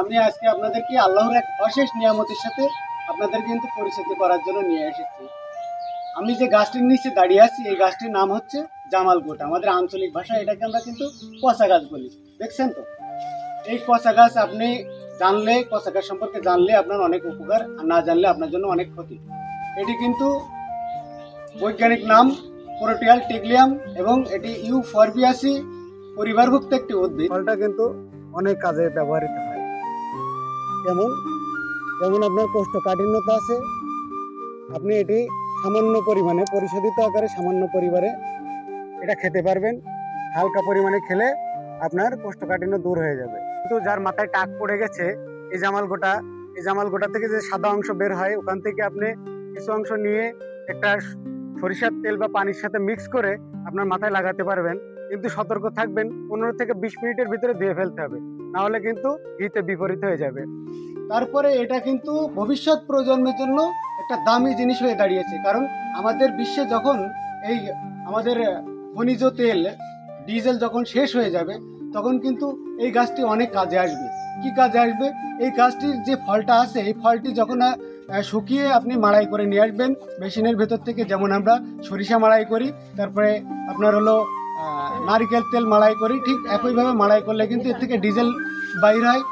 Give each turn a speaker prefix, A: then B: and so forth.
A: আমি আজকে আপনাদেরকে আল্লাহর এক অশেষ নিয়ামতের সাথে আপনাদের কিন্তু পরিচিত করার জন্য নিয়ে এসেছি। আমি যে গাছটির নিচে দাঁড়িয়ে আছি, এই গাছটির নাম হচ্ছে জামাল গোটা আমাদের আঞ্চলিক ভাষায় এটাকে আমরা কিন্তু কচা গাছ বলি। দেখছেন তো? এই কচা গাছ আপনি জানলে কচা গাছ সম্পর্কে জানলে আপনার অনেক উপকার, আর না জানলে আপনার জন্য অনেক ক্ষতি। এটি কিন্তু বৈজ্ঞানিক নাম প্রোটিয়াল টিগলিয়াম এবং এটি ইউ ফরবিয়াসি পরিবারভুক্ত একটি উদ্ভিদ। ফলটা কিন্তু অনেক কাজে ব্যবহৃত হয়। যেমন যেমন আপনার কোষ্ঠকাঠিন্যতা আছে, আপনি এটি সামান্য পরিমাণে, পরিশোধিত আকারে সামান্য পরিবারে এটা খেতে পারবেন। হালকা পরিমাণে খেলে আপনার কোষ্ঠকাঠিন্য দূর হয়ে যাবে। কিন্তু যার মাথায় টাক পড়ে গেছে, এই জামাল গোটা, এই জামাল গোটা থেকে যে সাদা অংশ বের হয়, ওখান থেকে আপনি কিছু অংশ নিয়ে একটা সরিষার তেল বা পানির সাথে মিক্স করে আপনার মাথায় লাগাতে পারবেন। কিন্তু সতর্ক থাকবেন, পনেরো থেকে বিশ মিনিটের ভিতরে ধুয়ে ফেলতে হবে না হলে কিন্তু হিতে বিপরীত হয়ে যাবে। তারপরে এটা কিন্তু ভবিষ্যৎ প্রজন্মের জন্য একটা দামি জিনিস হয়ে দাঁড়িয়েছে, কারণ আমাদের বিশ্বে যখন এই আমাদের খনিজ তেল, ডিজেল যখন শেষ হয়ে যাবে, তখন কিন্তু এই গাছটি অনেক কাজে আসবে। কি কাজে আসবে? এই গাছটির যে ফলটা আছে, এই ফলটি যখন শুকিয়ে আপনি মাড়াই করে নিয়ে আসবেন, মেশিনের ভেতর থেকে, যেমন আমরা সরিষা মাড়াই করি, তারপরে আপনার হলো নারকেল তেল মাড়াই করি ঠিক একইভাবে মাড়াই করলে কিন্তু এর থেকে ডিজেল বাইর হয়।